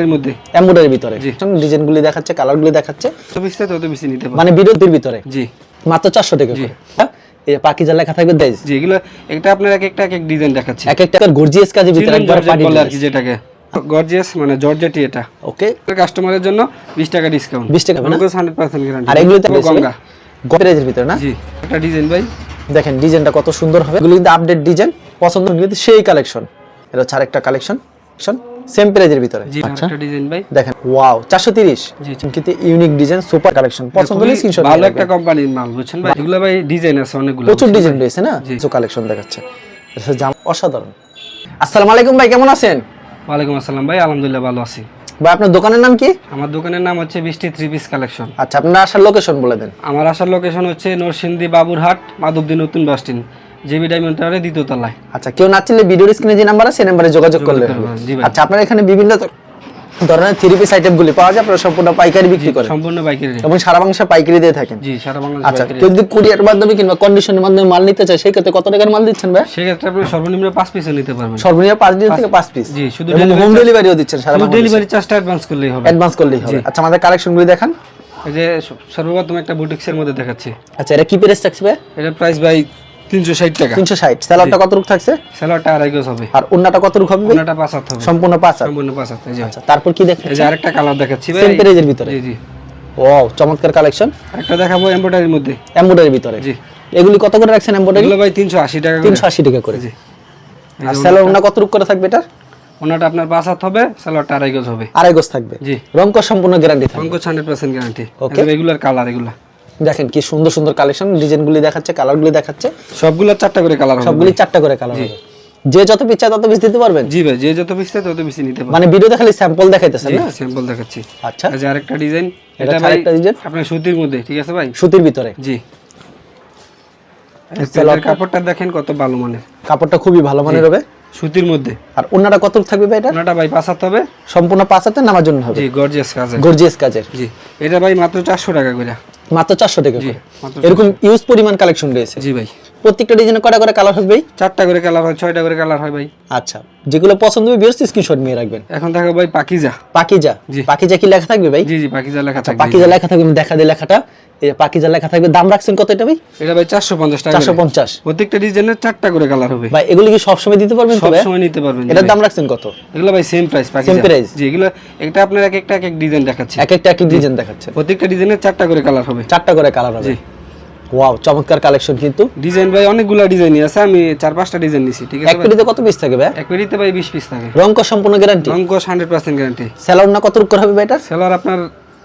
এর মধ্যে। এমব্রয়ডারির ভিতরে। ডিজাইনগুলি দেখাচ্ছে কালারগুলি দেখাচ্ছে। যত বেশি তত বেশি নিতে মানে বিরতির ভিতরে। জি। মাত্র চারশো টাকা করে। হ্যাঁ? এই পাকিজা লেখা থাকবে দেশ জি এগুলো একটা আপনার এক একটা এক এক ডিজাইন দেখাচ্ছি। এক একটা গর্জিয়াস কাজের ভিতরে একবার পার্টি আর কি যেটাকে। গর্জিয়াস মানে জর্জেটি এটা। ওকে কাস্টমারের জন্য বিশ টাকা ডিসকাউন্ট 20 টাকা হবে না? হান্ড্রেড গ্যারান্টি আর এগুলোতে গঙ্গা। গপেরাজের ভিতরে না? জি একটা ডিজাইন ভাই। দেখেন ডিজাইনটা কত সুন্দর হবে। এগুলো কিন্তু আপডেট ডিজাইন পছন্দ কিন্তু সেই কালেকশন এটা হচ্ছে আরেকটা কালেকশন সেম প্রাইজের ভিতরে। আচ্ছা। ডিজাইন ভাই। দেখেন ওয়াও চারশো তিরিশ। জি, কিন্তু ইউনিক ডিজাইন সুপার কালেকশন পছন্দ হলে স্ক্রিনশট ভালো একটা কোম্পানির মাল বুঝছেন ভাই? এগুলো ভাই ডিজাইন আছে অনেকগুলো প্রচুর ডিজাইন রয়েছে না? কিছু কালেকশন দেখাচ্ছে। জাম। অসাধারণ। আসসালামু আলাইকুম ভাই কেমন আছেন? ওয়ালাইকুম আসসালাম ভাই আলহামদুলিল্লাহ ভালো আছি। ভাই আপনার দোকানের নাম কি? আমার দোকানের নাম হচ্ছে বৃষ্টি থ্রি পিস কালেকশন আচ্ছা আপনার আসার লোকেশন বলে দেন। আমার আসার লোকেশন হচ্ছে নরসিংদী বাবুরহাট মাধবদী নতুন বাস স্ট্যান্ড জেবি ডায়মন্ড টাওয়ারে দ্বিতীয় তলায়। আচ্ছা কেউ না চিনলে ভিডিওর স্ক্রিনে যে নাম্বার আছে সেই নাম্বারে যোগাযোগ করলে হবে আচ্ছা আপনার এখানে বিভিন্ন ধরনের থ্রি পিস আইটেমগুলি পাওয়া যায় আপনারা সম্পূর্ণ পাইকারি বিক্রি করেন। সম্পূর্ণ বাইকের রেট এবং সারা বাংলাদেশে পাইকারি দিয়ে থাকেন। জি সারা বাংলাদেশ আচ্ছা কেউ যদি কুরিয়ার মাধ্যমে কিংবা কন্ডিশনের মাধ্যমে মাল নিতে চায় সেই ক্ষেত্রে কত টাকার মাল দিচ্ছেন ভাই? সেক্ষেত্রে আপনি সর্বনিম্ন পাঁচ পিসও নিতে পারবেন। সর্বনিম্ন পাঁচ দিন থেকে পাঁচ পিস জি, শুধু হোম ডেলিভারিও দিচ্ছেন সারা বাংলাদেশে। ডেলিভারি চার্জটা অ্যাডভান্স করলেই হবে। অ্যাডভান্স করলেই হবে। আচ্ছা আমাদের কালেকশনগুলি দেখান। এই যে সর্বপ্রথম একটা বুটিক্সের মধ্যে দেখাচ্ছি। আচ্ছা এটা কি প্রাইস থাকবে এটা প্রাইস ভাই তিনশো ষাট টাকা। তিনশো ষাট। স্যালাডটা কত রূপ থাকছে? স্যালোয়ারটা আড়াই গজ হবে। আর অন্যটা কত রূপ হবে ভাই? পাঁচ হাত হবে। সম্পূর্ণ পাঁচ আর সম্পূর্ণ পাঁচ হাত আচ্ছা তারপর কি দেখেন এই যে আরেকটা কালার দেখাচ্ছি ভাই। সেম প্রাইজের ভিতরে? জি জি। ও চমৎকার কালেকশন একটা দেখাবো এমব্রয়ডারির মধ্যে। এমব্রয়ডারির ভিতরে? জি। এগুলি কত করে রাখছেন এমব্রয়ডারি এগুলো ভাই তিনশো আশি টাকা করে। টাকা করে। জি। আর স্যালাড কত রূপ করে থাকবে এটা ওনাটা আপনার পাঁচ হাত হবে স্যালোয়ারটা আড়াই গজ হবে। আড়াই গজ থাকবে। জি। রংকর সম্পূর্ণ গ্যারান্টি থাকবে। Hundred percent guarantee Okay. Regular colour এগুলা। দেখেন কি সুন্দর সুন্দর কালেকশন ডিজাইনগুলি দেখাচ্ছে কালারগুলি দেখাচ্ছে। সবগুলো চারটা করে কালার সবগুলি চারটা করে কালার হবে। যে যত পিস চায় তত পিস দিতে পারবেন? জি ভাই যে যত পিস তত বেশি নিতে পারবেন। মানে ভিডিওতে খালি স্যাম্পল দেখাইতেছেন না? স্যাম্পল দেখাচ্ছি। আচ্ছা। এই যে আরেকটা ডিজাইন এটা ভাই আরেকটা ডিজাইন আপনার সুতির মধ্যে ঠিক আছে ভাই? সুতির ভিতরে। জি। এর কাপড়টা দেখেন কত ভালো মানের। কাপড়টা খুবই ভালো মানের হবে। সুতির মধ্যে। আর ওনাটা কত থাকবে ভাই এটা? ওনাটা ভাই পাঁচ হাত হবে। সম্পূর্ণ পাঁচ হাতে নামার জন্য হবে। জি গর্জিয়াস কাজ। গর্জিয়াস কাজের। জি এটা ভাই মাত্র চারশো টাকা করে। মাত্র চারশো টাকা এরকম ইউজ পরিমাণ কালেকশন রয়েছে। জি ভাই। প্রত্যেকটা ডিজাইনে কটা করে কালার হবে ভাই? চারটা করে কালার হয় ছয়টা করে কালার হয় ভাই। আচ্ছা যেগুলো পছন্দ হবে বিয়ার্স স্ক্রিনশট নিয়ে রাখবেন। এখন থাকবে ভাই পাকিজা। পাকিজা? জি। পাকিজা কি লেখা থাকবে ভাই? জি জি পাকিজা লেখা থাকবে। পাকিজা লেখা থাকবে আমি দেখা দিই লেখাটা। এই পাকিজা লেখা থাকবে দাম রাখছেন কত এটা ভাই? এটা ভাই চারশো পঞ্চাশ টাকা চারশো করে। পঞ্চাশ। প্রত্যেকটা ডিজাইনের চারটা করে কালার হবে। ভাই এগুলো কি সবসময় দিতে পারবেন সব সময় নিতে পারবেন এটার দাম রাখছেন কত? এগুলো ভাই same price Pakiza. Same price? জি এগুলো এটা আপনার এক একটা এক এক ডিজাইন দেখাচ্ছে। এক একটা এক এক ডিজাইন দেখাচ্ছে। প্রত্যেকটা ডিজাইনের চারটা করে কালার হবে। চারটা করে কালার হবে। জি। ওয়াও চমৎকার কালেকশন কিন্তু। ডিজাইন ভাই অনেকগুলো ডিজাইনই আছে আমি চার পাঁচটা ডিজাইন নিছি ঠিক আছে এক পেটিতে কত পিস থাকে ভাই? এক পেটিতে ভাই বিশ পিস থাকে। রং সম্পূর্ণ গ্যারান্টি হান্ড্রেড পার্সেন্ট গ্যারান্টি স্যালাড না কত রূপ করে হবে ভাই এটা? সেলার আপনার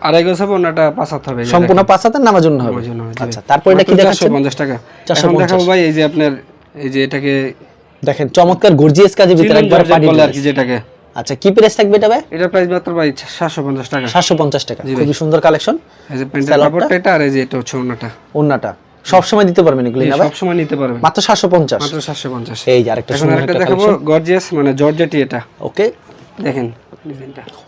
আড়াই গজ হবে ওনাটা পাঁচ হাত হবে সম্পূর্ণ পাঁচ হাতে নামার জন্য হবে। আচ্ছা তারপর এটা কি দেখাচ্ছেন? 450 টাকা। 450 দেখাবো ভাই এই যে আপনার এই যে এটাকে দেখেন চমৎকার গর্জিয়াস কাজের ভিতরে একবার কি যেটাকে। আচ্ছা কি প্রাইস থাকবে এটা ভাই? এটা প্রাইস মাত্র ভাই সাতশো পঞ্চাশ টাকা। সাতশো পঞ্চাশ টাকা। খুবই সুন্দর কালেকশন এই যে প্যান্টের কাপড়টা এটা আর এই যে এটা হচ্ছে ওনাটা ওন্নাটা সব সময় দিতে পারবেন এগুলি না সব সময় নিতে পারবেন। মাত্র সাতশো পঞ্চাশ। মাত্র সাতশো পঞ্চাশ। এই যে আরেকটা সুন্দর একটা দেখাবো গর্জিয়াস মানে জর্জেটি এটা। ওকে দেখেন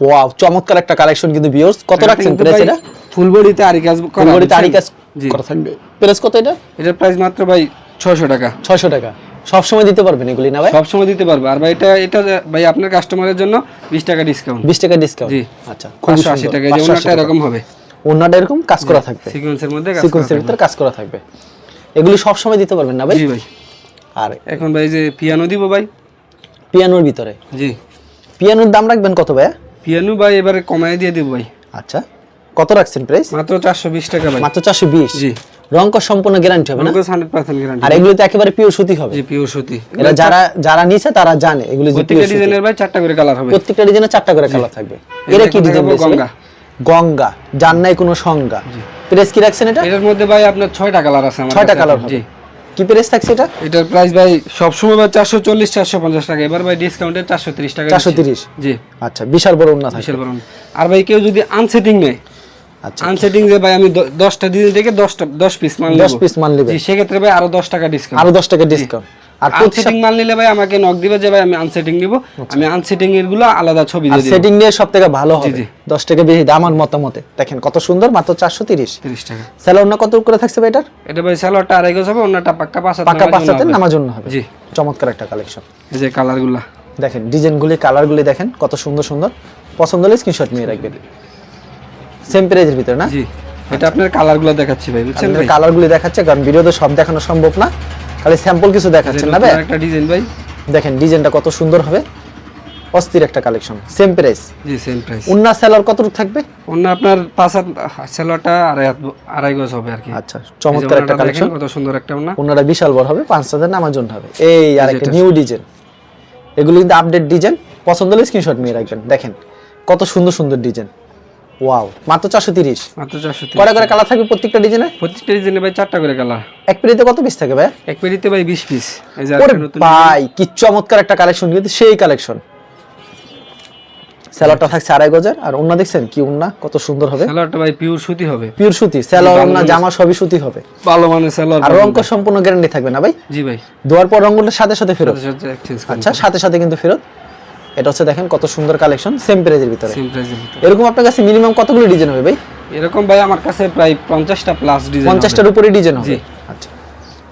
ওয়াও চমৎকার একটা কালেকশন কিন্তু ভিউয়ার্স কত রাখছেন প্রাইস এটা? ফুল বডিতে আরি কাজ করা ফুলবড়ি তারি কাজ। করা থাকবে। প্রাইস কত এটা? এটার প্রাইস মাত্র ভাই ছয়শো টাকা। ছয়শো টাকা। সব সময় দিতে পারবেন এগুলি না ভাই? সব সময় দিতে পারবে। আর ভাই এটা এটা ভাই আপনার কাস্টমারের জন্য বিশ টাকা ডিসকাউন্ট বিশ টাকা ডিসকাউন্ট জি। আচ্ছা খুবই পাঁচশো আশি সুন্দর। টাকা। যে ওনাটা এরকম হবে। ওন্নাটা এরকম কাজ করা থাকবে। সিকোয়েন্সের মধ্যে সিকোয়েন্সের ভিতরে কাজ করা থাকবে। এগুলি সব সময় দিতে পারবেন না ভাই? জি ভাই। আর এখন ভাই যে পিয়ানো দিব ভাই। পিয়ানোর ভিতরে? জি। পিয়ানোর দাম রাখবেন কত ভাই পিয়ানো ভাই এবারে কমায় দিয়ে দিব ভাই। আচ্ছা কত রাখছেন প্রাইস মাত্র চারশো বিশ টাকা ভাই। মাত্র চারশো বিশ? জি। রং কর সম্পূর্ণ গ্যারান্টি হবে না? হান্ড্রেড পার্সেন্ট গ্যারান্টি আর এগুলিতে একেবারে পিওর সুতি হবে। জি পিওর সুতি। এরা যারা যারা নিছে তারা জানে এগুলি যে প্রত্যেকটা। ডিজাইনের ভাই চারটা করে কালার হবে। প্রত্যেকটা ডিজাইনে চারটা করে কালার থাকবে। এটা কি ডিজাইন গঙ্গা। গঙ্গা। যার নাই কোনো সংজ্ঞা। প্রাইস কি রাখছেন এটা? এটার মধ্যে ভাই আপনার ছয়টা কালার আছে আমার ছয়টা কাছে। কালার জি। কি প্রাইস থাকছে এটা? এটার প্রাইস ভাই সবসময় ভাই চারশো চল্লিশ চারশো পঞ্চাশ টাকা। এবার ভাই ডিসকাউন্টে চারশো তিরিশ টাকা চারশো। তিরিশ? জি। আচ্ছা বিশাল বড় উন্না বিশাল বড় আর ভাই কেউ যদি আনসেটিং নেয় আনসেটিং যে ভাই আমি ডিজাইন থেকে দশটা দশ পিস মাল দশ নেব। পিস মাল নেবে। জি সেক্ষেত্রে ভাই আরও দশ টাকা ডিসকাউন্ট আরও দশ টাকা ডিসকাউন্ট আর আনসেটিং মাল নিলে ভাই আমাকে নক দিবে যে ভাই আমি আনসেটিং নিব। আচ্ছা। আমি আনসেটিং এরগুলো আলাদা ছবি দিয়ে সেটিং নিয়ে সব থেকে ভালো হবে। জি। দশ টাকা বেশি দাম আমার মতামতে। দেখেন কত সুন্দর মাত্র চারশো তিরিশ। তিরিশ টাকা। স্যালার না কত করে থাকছে ভাই এটার? এটা ভাই সালোয়ারটা আড়াই গজ হবে অন্যটা পাক্কা পাঁচ হাত পাকা নামার পাঁচ জন্য হাতে হবে। নামার জন্য হবে। জি। চমৎকার একটা কালেকশন এই যে কালারগুলা। দেখেন ডিজাইনগুলি কালারগুলি দেখেন কত সুন্দর সুন্দর। পছন্দ হলে স্ক্রিনশট নিয়ে রাখবেন। সেম প্রাইজের ভিতরে না? জি। এটা আপনার কালারগুলো দেখাচ্ছি ভাই বুঝছেন ভাই? কালারগুলি দেখাচ্ছে কারণ ভিডিওতে সব দেখানো সম্ভব না। খালি স্যাম্পল কিছু দেখাচ্ছেন না ভাই? একটা ডিজাইন ভাই। দেখেন ডিজাইনটা কত সুন্দর হবে। অস্থির একটা কালেকশন সেম প্রাইস জি সেম প্রাইস উন্না সেলার কতটুকু থাকবে? অন্য আপনার পাঁচ হাত সেলোয়ারটা আড়াই হাত আড়াই গজ হবে আর কি। আচ্ছা চমৎকার একটা কালেকশন কত সুন্দর একটা ওনা ওনারা বিশাল বড় হবে পাঁচ হাজার নামার জন্য হবে। এই আর একটা নিউ ডিজাইন এগুলো কিন্তু আপডেট ডিজাইন পছন্দ হলে স্ক্রিনশট নিয়ে রাখবেন। দেখেন কত সুন্দর সুন্দর ডিজাইন ওয়াও মাত্র চারশো তিরিশ। মাত্র চারশো কয়টা করে কালার থাকবে প্রত্যেকটা ডিজাইনে? প্রত্যেকটা ডিজাইনে ভাই চারটা করে কালার। এক পেরিতে কত পিস থাকে ভাই? এক পেরিতে ভাই বিশ পিস এই যে নতুন ভাই কি চমৎকার একটা কালেকশন কিন্তু সেই কালেকশন স্যালাডটা থাকছে আড়াই গজের আর ওন্না দেখছেন? কি ওন্না কত সুন্দর হবে। সেলোয়ারটা ভাই পিওর সুতি হবে। পিওর সুতি স্যালাড ওন্না জামা সবই সুতি হবে। ভালো সেলোয়ার আর সম্পূর্ণ গ্যারান্টি থাকবে না ভাই? জি ভাই। দেওয়ার পর সাথে সাথে ফেরত। আচ্ছা সাথে সাথে কিন্তু ফেরত। এটা হচ্ছে দেখেন কত সুন্দর কালেকশন সেম প্রাইজের ভিতরে। সেম প্রাইসের ভিতরে। এরকম আপনার কাছে মিনিমাম কতগুলো ডিজাইন হবে ভাই? এরকম ভাই আমার কাছে প্রায় পঞ্চাশটা প্লাস ডিজাইন পঞ্চাশটার উপরে ডিজাইন হবে। আচ্ছা।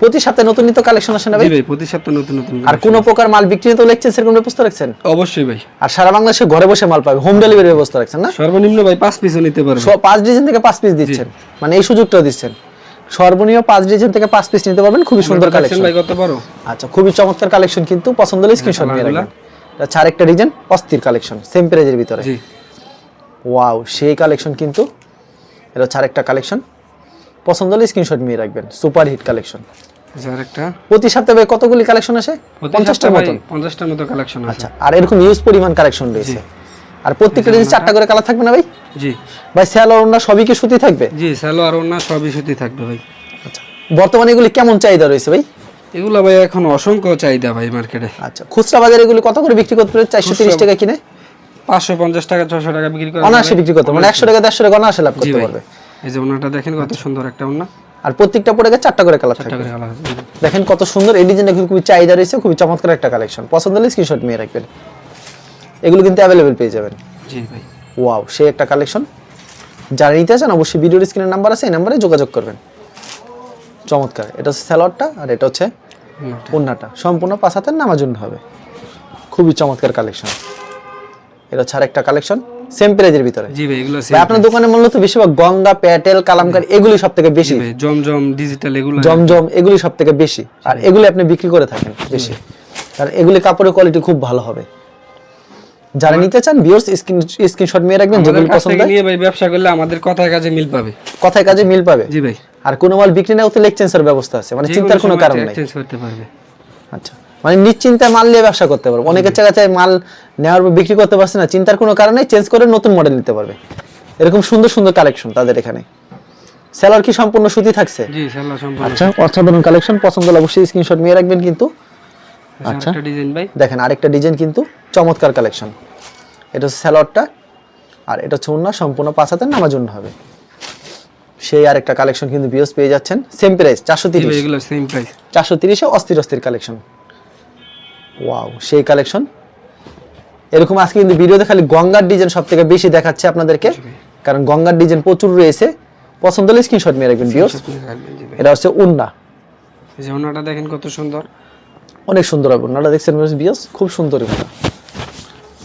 প্রতি সপ্তাহে নতুন নিত্য কালেকশন আসে না ভাই? জি ভাই প্রতি সপ্তাহে নতুন নতুন আর কোনো প্রকার মাল বিক্রি তো লিখছেন সেরকম ব্যবস্থা রাখছেন? অবশ্যই ভাই। আর সারা বাংলাদেশে ঘরে বসে মাল পাবে হোম ডেলিভারি ব্যবস্থা রাখছেন না? সর্বনিম্ন ভাই পাঁচ পিসও নিতে পারবে। সব পাঁচ ডিজাইন থেকে পাঁচ পিস দিচ্ছেন। মানে এই সুযোগটাও দিচ্ছেন। সর্বনিম্ন পাঁচ ডিজাইন থেকে পাঁচ পিস নিতে পারবেন খুবই সুন্দর কালেকশন ভাই কত বড়? আচ্ছা খুবই চমৎকার কালেকশন কিন্তু পছন্দ হলে স্ক্রিনশট নিয়ে কালারগুলা? রাখবেন আচ্ছা আরেকটা ডিজাইন অস্থির কালেকশন সেম প্রাইজের ভিতরে। ওয়াও সেই কালেকশন কিন্তু এটা হচ্ছে আরেকটা কালেকশন পছন্দ হলে স্ক্রিনশট নিয়ে রাখবেন সুপার হিট কালেকশন প্রতি সপ্তাহে কতগুলি কালেকশন আসে? পঞ্চাশটার মতন। পঞ্চাশটার মতো কালেকশন আচ্ছা আর এরকম ইউজ পরিমাণ কালেকশন রয়েছে। আর প্রত্যেকটা ডিজাইন চারটা করে কালার থাকবে না ভাই? জি। ভাই স্যালোর ওনার সবই কি সুতি থাকবে? জি সালোয়ার ওনা সবই সুতি থাকবে ভাই। আচ্ছা বর্তমানে এগুলি কেমন চাহিদা রয়েছে ভাই? এগুলো ভাই এখন অসংখ্য চাহিদা ভাই মার্কেটে। আচ্ছা খুচরা বাজারে এগুলো কত করে বিক্রি করতে পারে? চারশো তিরিশ টাকা কিনে? পাঁচশো পঞ্চাশ টাকা ছশো টাকা বিক্রি করে। অনায়াসে বিক্রি করতে মানে একশো টাকা দেড়শো টাকা অনায়াসে লাভ করতে পারবে। এই যে ওনাটা দেখেন কত সুন্দর একটা ওনা। আর প্রত্যেকটা পরে গেছে চারটা করে কালার থাকবে দেখেন কত সুন্দর এই ডিজাইনটা খুবই চাহিদা রয়েছে খুবই চমৎকার একটা কালেকশন। পছন্দ হলে স্ক্রিনশট নিয়ে রাখবেন। এগুলো কিন্তু অ্যাভেলেবেল পেয়ে যাবেন। জি ভাই। ওয়াও সেই একটা কালেকশন। যারা নিতে চান অবশ্যই ভিডিওর স্ক্রিনের নাম্বার আছে এই নাম্বারে যোগাযোগ করবেন। চমৎকার এটা হচ্ছে স্যালোয়ারটা আর এটা হচ্ছে ওনাটা। সম্পূর্ণ পাঁচ হাতের নামার জন্য হবে। খুবই চমৎকার কালেকশন এটা হচ্ছে একটা কালেকশন সেম প্রাইজের ভিতরে। জি ভাই এগুলো ভাই আপনার দোকানে মূলত বেশিরভাগ গঙ্গা প্যাটেল কালামকার এগুলি সব থেকে বেশি। জমজম ডিজিটাল এগুলো জমজম এগুলি সব থেকে বেশি আর এগুলি আপনি বিক্রি করে থাকেন বেশি। কারণ এগুলি কাপড়ের কোয়ালিটি খুব ভালো হবে। যারা নিতে চান বিয়র্স স্ক্রিন স্ক্রিনশট মেয়ে রাখবেন যেগুলি পছন্দ হয়। নিয়ে ভাই ব্যবসা করলে আমাদের কথায় কাজে মিল পাবে। কথায় কাজে মিল পাবে। জি ভাই। আর কোনো মাল বিক্রি না হতে এক্সচেঞ্জের ব্যবস্থা আছে মানে চিন্তার কোনো কারণ নাই। চেঞ্জ করতে পারবে। আচ্ছা মানে নিশ্চিন্তায় মাল নিয়ে ব্যবসা করতে পারবে। অনেকের জায়গা চাই মাল নেওয়ার পর বিক্রি করতে পারছে না চিন্তার কোনো কারণে চেঞ্জ করে নতুন মডেল নিতে পারবে। এরকম সুন্দর সুন্দর কালেকশন তাদের এখানে। সেলার কি সম্পূর্ণ সুতি থাকছে? জি সাল্লাহ সম্পূর্ণ আচ্ছা অসাধারণ কালেকশন পছন্দ হলে অবশ্যই স্ক্রিনশট নিয়ে রাখবেন কিন্তু। আচ্ছা একটা ডিজাইন ভাই। দেখেন আরেকটা ডিজাইন কিন্তু চমৎকার কালেকশন এটা হচ্ছে স্যালোয়ারটা আর এটা হচ্ছে অন্য সম্পূর্ণ পাঁচ হাতের নামার জন্য হবে। সেই আরেকটা কালেকশন কিন্তু বিয়স পেয়ে যাচ্ছেন। সেম প্রাইস চারশো তিরিশ। এগুলো সেম প্রাইস চারশো তিরিশে অস্থির অস্থির কালেকশন ওয়াও সেই কালেকশন এরকম আজকে কিন্তু ভিডিওতে খালি গঙ্গার ডিজাইন সব থেকে বেশি দেখাচ্ছে আপনাদেরকে। কারণ গঙ্গার ডিজাইন প্রচুর রয়েছে। পছন্দ হলে স্ক্রিনশট নিয়ে রাখবেন বিয়স জি এটা হচ্ছে উন্না এই যে ওনাটা দেখেন কত সুন্দর। অনেক সুন্দর হবে উন্নাটা দেখছেন বিয়স খুব সুন্দর উন্না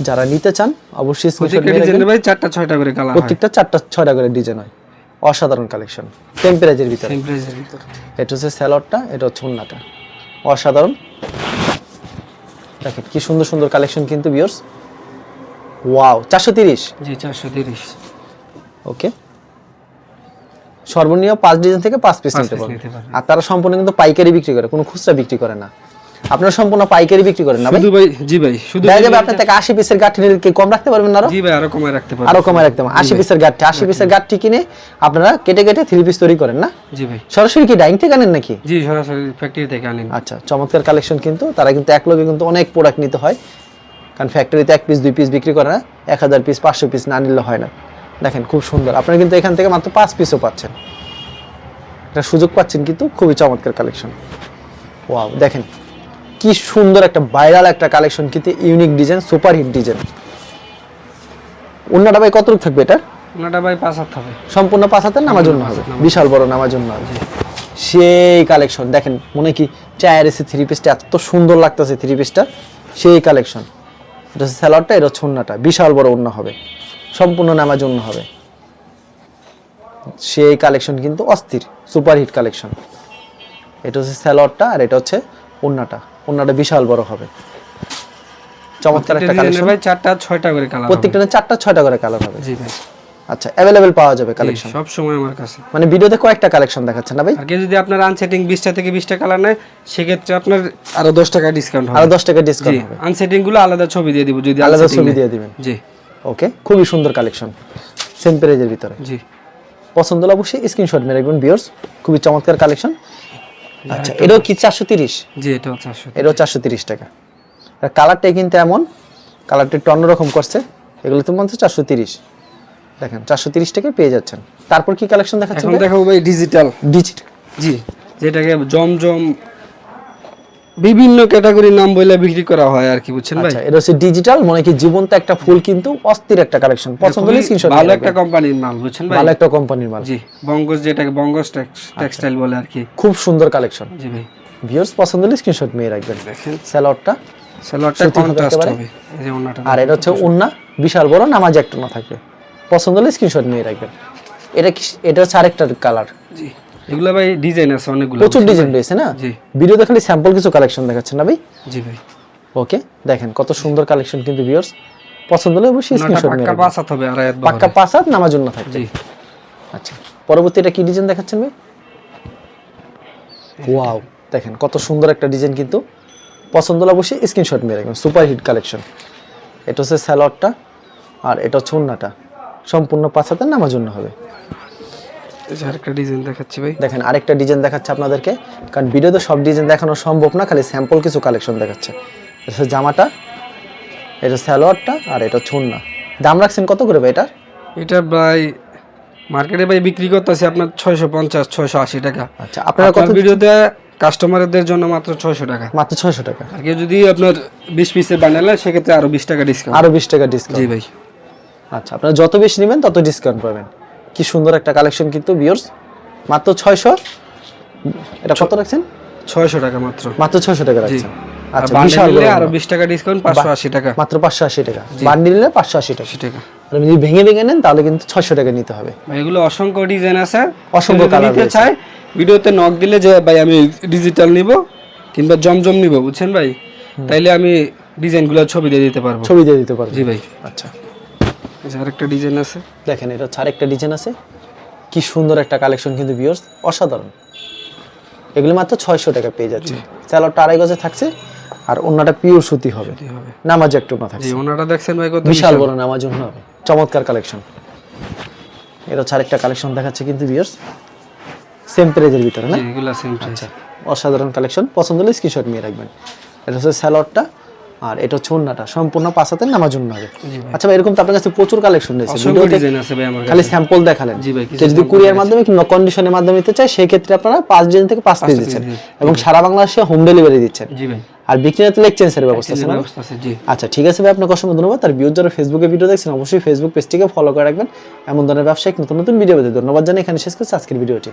যারা নিতে চান অবশ্যই স্ক্রিনশট নিয়ে রাখবেন। প্রত্যেকটা চারটা ছয়টা করে ডিজাইন হয়। অসাধারণ কালেকশন টেম্পারেচার ভিতরে। প্রাইসের এটা হচ্ছে স্যালোয়ারটা এটা হচ্ছে উন্নাটা অসাধারণ। দেখেন কি সুন্দর সুন্দর কালেকশন কিন্তু বিয়র্স ওয়াও চারশো তিরিশ। জি চারশো তিরিশ। ওকে। সর্বনিম্ন পাঁচ ডিজাইন থেকে পাঁচ পিস নিতে পারবেন। আর তারা সম্পূর্ণ কিন্তু পাইকারি বিক্রি করে কোনো খুচরা বিক্রি করে না। আপনারা সম্পূর্ণ পাইকারি বিক্রি করেন না ভাই? শুধু ভাই জি ভাই শুধু দেখা যাবে আপনার থেকে আশি পিসের গাঠি নিলে কি কম রাখতে পারবেন না আরও? জি ভাই আরও কমায় রাখতে পারবেন আরও কমায় রাখতে পারবেন আশি পিসের গাঠি আশি পিসের গাঠি কিনে আপনারা কেটে কেটে থ্রি পিস তৈরি করেন না? জি ভাই। সরাসরি কি ডাইং থেকে আনেন নাকি? জি সরাসরি ফ্যাক্টরি থেকে আনেন। আচ্ছা চমৎকার কালেকশন কিন্তু। তারা কিন্তু এক লগে কিন্তু অনেক প্রোডাক্ট নিতে হয়। কারণ ফ্যাক্টরিতে এক পিস দুই পিস বিক্রি করে না। এক হাজার পিস পাঁচশো পিস না নিলে হয় না। দেখেন খুব সুন্দর। আপনারা কিন্তু এখান থেকে মাত্র পাঁচ পিসও পাচ্ছেন। একটা সুযোগ পাচ্ছেন কিন্তু। খুবই চমৎকার কালেকশন ওয়াও দেখেন কি সুন্দর একটা ভাইরাল একটা কালেকশন কিন্তু unique design super hit design অন্যটা ভাই কতটুকু থাকবে এটা ওনাটা ভাই পাঁচ হাত হবে। সম্পূর্ণ পাঁচ হাতের নামার জন্য হবে? বিশাল বড় নামার জন্য হবে। সেই কালেকশন দেখেন মনে কি চায়ের এসে থ্রি পিসটা এত সুন্দর লাগতেছে থ্রি পিসটা সেই কালেকশন এটা হচ্ছে স্যালোয়ারটা এটা হচ্ছে ওন্নাটা বিশাল বড় ওন্না হবে। সম্পূর্ণ নামাজ ওন্না হবে। সেই কালেকশন কিন্তু অস্থির সুপারহিট কালেকশন এটা হচ্ছে স্যালোয়ারটা আর এটা হচ্ছে ওন্নাটা ওন্নাটা বিশাল বড় হবে। চমৎকার একটা কালেকশন ভাই চারটা ছয়টা করে কালার প্রত্যেকটা চারটা ছয়টা করে কালার হবে। জি ভাই। আচ্ছা অ্যাভেলেবেল পাওয়া যাবে কালেকশন সব সময় আমার কাছে। মানে ভিডিওতে কয়েকটা কালেকশন দেখাচ্ছেন না ভাই? আর যদি আপনার আনসেটিং থেকে কালার নেয় সেক্ষেত্রে আপনার আরও দশ টাকা ডিসকাউন্ট হবে। আরও দশ টাকা ডিসকাউন্ট হবে। আনসেটিংগুলো আলাদা ছবি দিয়ে দিব যদি আলাদা ছবি দিয়ে দিবেন। জি। ওকে খুবই সুন্দর কালেকশন সেম প্রাইজের ভিতরে। জি। পছন্দ হলে অবশ্যই স্ক্রিনশট মেরে রাখবেন ভিউয়ার্স খুবই চমৎকার কালেকশন আচ্ছা এটাও কি চারশো তিরিশ? জি এটাও চারশো এটাও চারশো তিরিশ টাকা। কালারটাই কিন্তু এমন কালারটা একটু অন্যরকম করছে। এগুলো তো মনে হচ্ছে চারশো তিরিশ। দেখেন চারশো তিরিশ টাকায় পেয়ে যাচ্ছেন। তারপর কি কালেকশন দেখাচ্ছেন দেখাবো ভাই ডিজিটাল ডিজিটাল জি যেটাকে জমজম বিভিন্ন ক্যাটাগরির নাম বলে বিক্রি করা হয় আর কি বুঝছেন ভাই? আচ্ছা এটা হচ্ছে ডিজিটাল মনে কি জীবন্ত একটা ফুল কিন্তু অস্থির একটা কালেকশন পছন্দ হলে স্ক্রিনশট ভালো একটা কোম্পানির মাল বুঝছেন ভাই? ভালো একটা কোম্পানির মাল। জি বঙ্গজ যেটাকে বঙ্গজ টেক্সটাইল বলে আর কি। খুব সুন্দর কালেকশন জি ভাই। ভিউয়ার্স পছন্দ হলে স্ক্রিনশট মেয়ে রাখবেন। দেখেন। সুতি হবে কন্ট্রাস্ট হবে। এই যে ওন্নাটা আর এটা হচ্ছে উন্না বিশাল বড় নামাজ একটা না থাকবে। পছন্দ হলে স্ক্রিনশট নিয়ে রাখবেন। এটা কি এটা হচ্ছে আরেকটা কালার জি। এগুলো ভাই ডিজাইন আছে অনেকগুলো প্রচুর ডিজাইন রয়েছে না? জি। ভিডিওতে খালি স্যাম্পল কিছু কালেকশন দেখাচ্ছেন না ভাই? জি ভাই। ওকে দেখেন কত সুন্দর কালেকশন কিন্তু ভিউয়ার্স পছন্দ হলে অবশ্যই স্ক্রিনশট নিয়ে পাক্কা হাত হবে আর পাক্কা পাঁচ হাত নামাজ জন্য থাকবে। জি। আচ্ছা পরবর্তী এটা কি ডিজাইন দেখাচ্ছেন ভাই? ওয়াও দেখেন কত সুন্দর একটা ডিজাইন কিন্তু। পছন্দ হলে অবশ্যই স্ক্রিনশট নিয়ে রাখবেন। সুপার হিট কালেকশন এটা হচ্ছে স্যালোয়ারটা আর এটা হচ্ছে ওন্নাটা। সম্পূর্ণ পাঁচ হাতের নামার জন্য হবে। আরেকটা ডিজাইন দেখাচ্ছি ভাই। দেখেন আরেকটা ডিজাইন দেখাচ্ছে আপনাদেরকে। কারণ ভিডিওতে সব ডিজাইন দেখানো সম্ভব না খালি স্যাম্পল কিছু কালেকশন দেখাচ্ছে। এটা জামাটা এটা স্যালোয়ারটা আর এটা হচ্ছে দাম রাখছেন কত করে ভাই এটার? এটা ভাই মার্কেটে ভাই বিক্রি করতেছে আপনার ছয়শো পঞ্চাশ ছয়শো আশি টাকা। আচ্ছা আপনারা কত ভিডিওতে কাস্টমারদের জন্য মাত্র ছয়শো টাকা। মাত্র ছয়শো টাকা। আর কেউ যদি আপনার বিশ পিসের বানালে সেক্ষেত্রে আরও বিশ টাকা ডিসকাউন্ট আরও বিশ টাকা জি ডিসকাউন্ট ভাই। আচ্ছা আপনারা যত বেশি নেবেন তত ডিসকাউন্ট পাবেন। কি সুন্দর একটা কালেকশন কিন্তু বিয়ার্স মাত্র ছয়শো? এটা কত রাখছেন? ছয়শো টাকা মাত্র। মাত্র ছয়শো টাকা রাখছেন। আচ্ছা বিশাল আরও। বিশ টাকা ডিসকাউন্ট পাঁচশো আশি টাকা। মাত্র পাঁচশো আশি টাকা। বান্ডিল নিলে পাঁচশো আশি টাকা। টাকা। আর যদি ভেঙে ভেঙে নেন তাহলে কিন্তু ছয়শো টাকা নিতে হবে। এগুলো অসংখ্য ডিজাইন আছে। অসংখ্য যদি নিতে। চায় ভিডিওতে নক দিলে যে ভাই আমি ডিজিটাল নিব কিংবা জমজম নিব বুঝছেন ভাই? তাইলে আমি ডিজাইনগুলো ছবি দিয়ে দিতে পারব। ছবি দিয়ে দিতে পারব। জি ভাই। আচ্ছা। আরেকটা ডিজাইন আছে। দেখেন এটা হচ্ছে আরেকটা ডিজাইন আছে। কি সুন্দর একটা কালেকশন কিন্তু বিয়ার্স অসাধারণ। এগুলো মাত্র ছয়শো টাকা পেয়ে যাচ্ছে। স্যালোডটা আড়াই গজে থাকছে আর পিওর সুতি হবে। নামাজ একটু না থাকছে। ওনাটা দেখছেন ভাই কত বিশাল বড় নামাজ হবে। চমৎকার কালেকশন। এটা হচ্ছে আরেকটা কালেকশন দেখাচ্ছে কিন্তু বিয়ার্স সেম প্রাইজের ভিতরে না? এগুলো সেম প্রাইস অসাধারণ কালেকশন। পছন্দ হলে স্ক্রিনশট নিয়ে রাখবেন। এটা হচ্ছে স্যালোডটা আর এটা হচ্ছে ওন্নাটা। সম্পূর্ণ পাঁচ হাতের নামাজ জন্য হবে। আচ্ছা ভাই এরকম তো আপনার কাছে প্রচুর কালেকশন রয়েছে। ভিডিওতে খালি স্যাম্পল দেখালেন। যদি কুরিয়ার মাধ্যমে কিংবা কন্ডিশনের মাধ্যমে নিতে চায় সেই ক্ষেত্রে আপনারা পাঁচ দিন থেকে পাঁচ পিস দিচ্ছেন। এবং সারা বাংলাদেশে হোম ডেলিভারি দিচ্ছেন। জি ভাই। আর বিক্রি নিতে এক্সচেঞ্জের ব্যবস্থা আছে আচ্ছা ঠিক আছে ভাই আপনাকে অসংখ্য ধন্যবাদ। আর ভিউজ যারা ফেসবুকে ভিডিও দেখছেন অবশ্যই ফেসবুক পেজটিকে ফলো করে রাখবেন। এমন ধরনের ব্যবসায়িক নতুন নতুন ভিডিও পেতে ধন্যবাদ জানাই। এখানে শেষ করছি আজকের ভিডিওটি